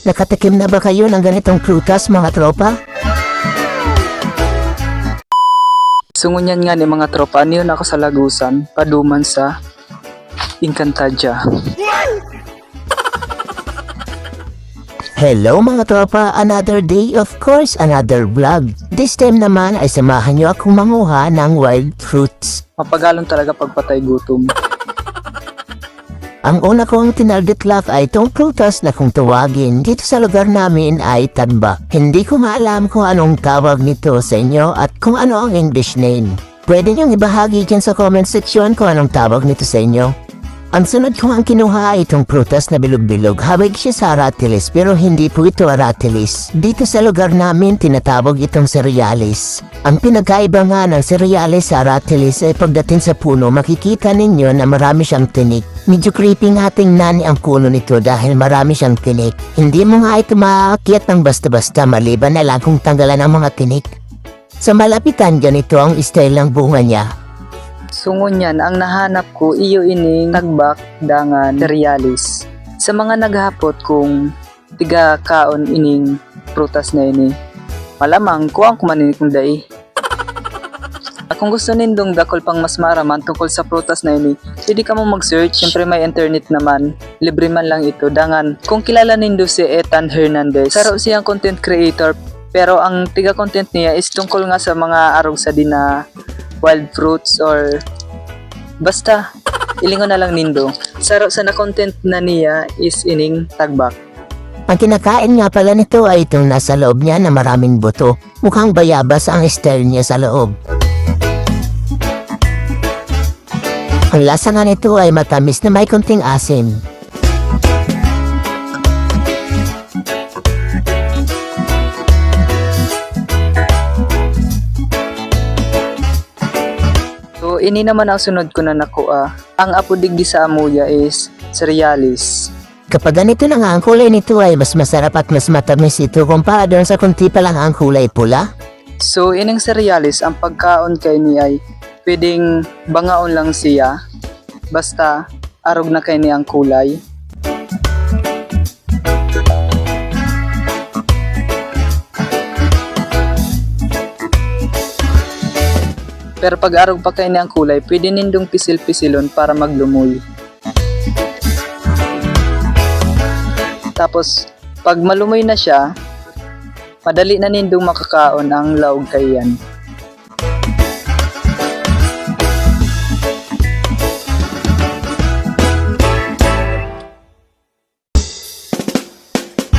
Nakatikim na ba kayo ng ganitong prutas mga tropa? Sungunyan nga ni mga tropa, niyon ako sa Lagusan, paduman sa Encantadia. Hello mga tropa, another day of course, another vlog. This time naman ay samahan niyo akong manguha ng wild fruits. Mapagalon talaga pagpatay gutom. Ang una kong tinarget love ay itong prutas na kung tawagin dito sa lugar namin ay tanba. Hindi ko maalam kung anong tawag nito sa inyo at kung ano ang English name. Pwede niyong ibahagi dyan sa comment section kung anong tawag nito sa inyo. Ang sunod ko ang kinuha ay itong prutas na bilog-bilog. Hawig siya sa aratilis pero hindi po ito aratilis. Dito sa lugar namin tinatawag itong cerealis. Ang pinagkaiba nga ng cerealis sa aratilis ay pagdating sa puno makikita ninyo na marami siyang tinik. Medyo creepy nga tingnan ang puno nito dahil marami siyang tinik. Hindi mo nga ito maakyat ng basta-basta maliban na lang kung tanggalan ang mga tinik. Sa malapitan ganito ang style ng bunga niya. Sungunyan, ang nahanap ko, iyo ining tagbak dangan cerealis. Sa mga naghapot kung tiga kaon ining prutas na ini, malamang kuang kumanin kung dai. At kung gusto nindong dakol pang mas maraman tungkol sa prutas na ini, pwede ka mo mag-search. Siyempre may internet naman. Libre man lang ito. Dangan, kung kilala nindo si Ethan Hernandez, saro siyang content creator. Pero ang tiga content niya is tungkol nga sa mga arog sa din na wild fruits or basta ilingon na lang nindo. Sa na content na niya is ining tagbak. Ang kinakain nga pala nito ay itong nasa loob niya na maraming buto. Mukhang bayabas ang style niya sa loob. Ang lasa nga nito ay matamis na may konting asim. So ini naman ang sunod ko na nakuha. Ang apudigdi sa amuya is cerealis. Kapag ganito na nga ang kulay nito ay mas masarap at mas matamis ito kumpara doon sa kunti pa lang ang kulay pula. So ining cerealis ang pagkaon kay ni ay pwedeng bangaon lang siya basta arog na kay ni ang kulay. Pero pag arog pa kay ni ang kulay, pwede nindong pisil-pisilon para maglumoy. Tapos, pag malumoy na siya, madali na nindong makakaon ang laog kay yan.